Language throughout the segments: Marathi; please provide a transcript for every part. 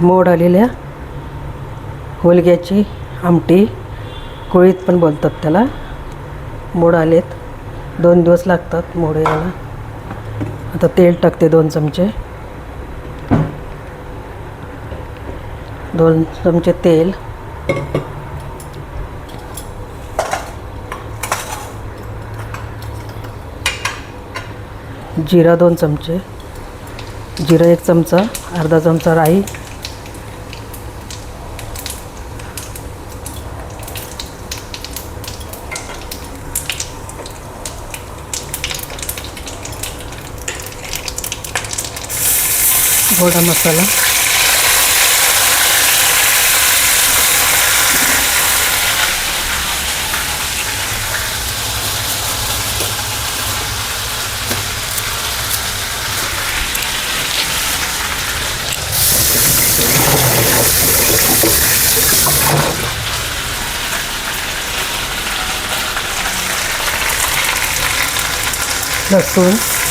मोड आलेल्या होलग्याची आमटी कोळीत पण बोलतात त्याला. मोड आलेत. दोन दिवस लागतात मोड यायला. आता तेल टाकते दोन चमचे. दोन चमचे तेल. जिरा दोन चमचे. जिरा एक चमचा अर्धा चमचा राई. गोडा मसाला. लसूण.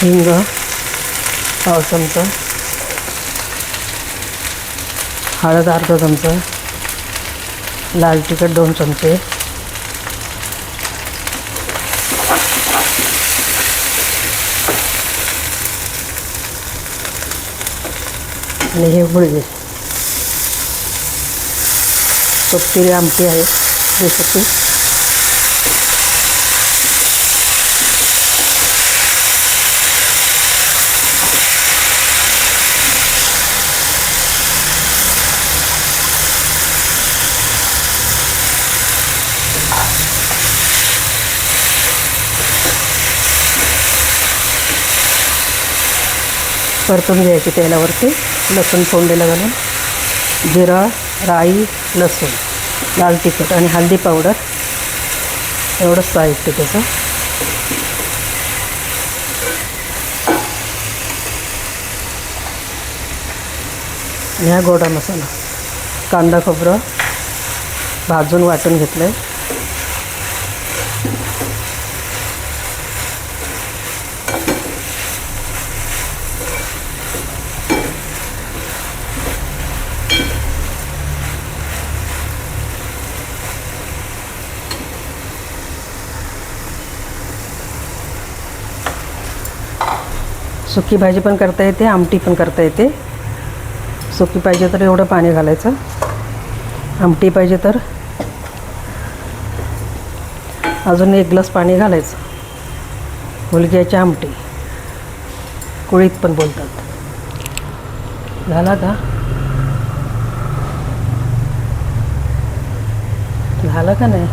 हिंग पाव चमचा हळद अर्धा चमचा. लाल तिखट दोन चमचे. आणि हे गुळगे. सोपती आमटी आहे रेसिपी. परतून घ्यायची तेलावरती लसूण फोडलेलं घालून जिरा राई लसूण लाल तिखट आणि हळदी पावडर. एवढंच साहित्य त्याचं. आणि हा गोडा मसाला कांदा खोबरं भाजून वाटून घेतलं आहे सुकी भाजी पण करता येते आमटी पण करता येते. सुकी पाहिजे तर एवढं पाणी घालायचं. आमटी पाहिजे तर अजून एक ग्लास पाणी घालायचं. मुलग्याची आमटी. कुळीत पण बोलतात. झाला का? झालं का नाही?